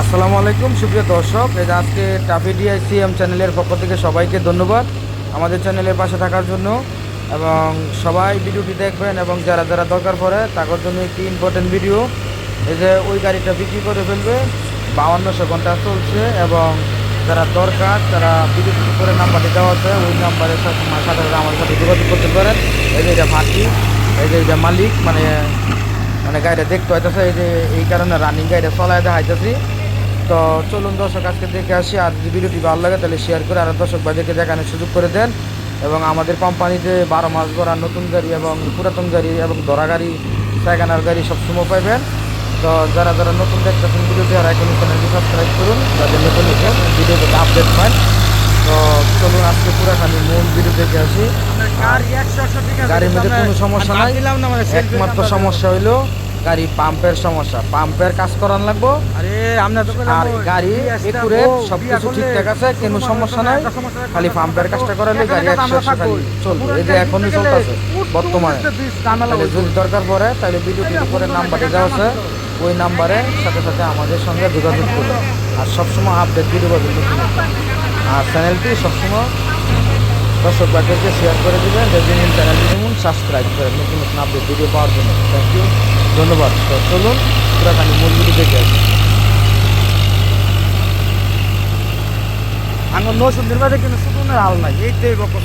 আসসালামু আলাইকুম, সুপ্রিয় দর্শক। এই আজকে টাফি ডিআইসিএম চ্যানেলের পক্ষ থেকে সবাইকে ধন্যবাদ আমাদের চ্যানেলের পাশে থাকার জন্য। এবং সবাই ভিডিওটি দেখবেন এবং যারা যারা দরকার পড়ে, তাদের জন্য একটি ইম্পর্টেন্ট ভিডিও এই যে ওই গাড়িটা বিক্রি করে ফেলবে বাউান্নশো ঘণ্টা চলছে এবং যারা দরকার, তারা ভিডিও করে নাম্বারটি দেওয়া আছে, ওই নাম্বারের সাথে আমার সাথে যোগাযোগ করতে পারেন। এই যে এটা ভাটি, এই যে এটা মালিক মানে মানে গাড়িটা দেখতে হইতেছে, এই যে এই কারণে রানিং গাড়িটা চলায় দেখাইতেছি। তো চলুন দর্শক আজকে দেখে আসি। আর যদি ভিডিওটি ভালো লাগে তাহলে শেয়ার করে আর দর্শক ভাইদেরকে দেখানোর সুযোগ করে দেন। এবং আমাদের কোম্পানিতে বারো মাস ভরা নতুন গাড়ি এবং পুরাতন গাড়ি এবং ধরা গাড়ি সেকেন্ডার গাড়ি সবসময় পাইবেন। তো যারা যারা নতুন দেখতেছেন ভিডিওটি আর এখন চ্যানেলটি সাবস্ক্রাইব করুন যাদের নতুন নতুন ভিডিওতে আপডেট পান। তো চলুন আজকে পুরাখানি মূল ভিডিও দেখে আসি। গাড়ির মধ্যে কোনো সমস্যা নাই। একমাত্র সমস্যা হইল গাড়ি পাম্পের সমস্যা। পাম্পের কাজ করান লাগবো। আরে আমরা তো আর গাড়ি একুরেট সব কিছু ঠিকঠাক আছে কোনো সমস্যা নাই খালি পাম্পের কাজটা করালে গাড়ি একশো খালি চলবে। এই যে এখনই চলতেছে বর্তমানে। যদি দরকার পড়ে তাহলে ভিডিওটির উপরে নাম্বারটি দেওয়া আছে। ওই নাম্বারে সাথে সাথে আমাদের সঙ্গে যোগাযোগ করুন আর সবসময় আপডেট নতুন নতুন। আর চ্যানেলটি সবসময় দর্শক বাচ্চাকে শেয়ার করে দেবেন। রেজিনিং চ্যানেলটি যেমন সাবস্ক্রাইব করেন নতুন নতুন আপডেট ভিডিও পাওয়ার জন্য। থ্যাংক ইউ ধন্যবাদ। চলুন পুরাখানি ভিডিও দেখে আসি। আমার নসুন দিন বাদে কিন্তু শুধু হাল নাই এইটাই বকর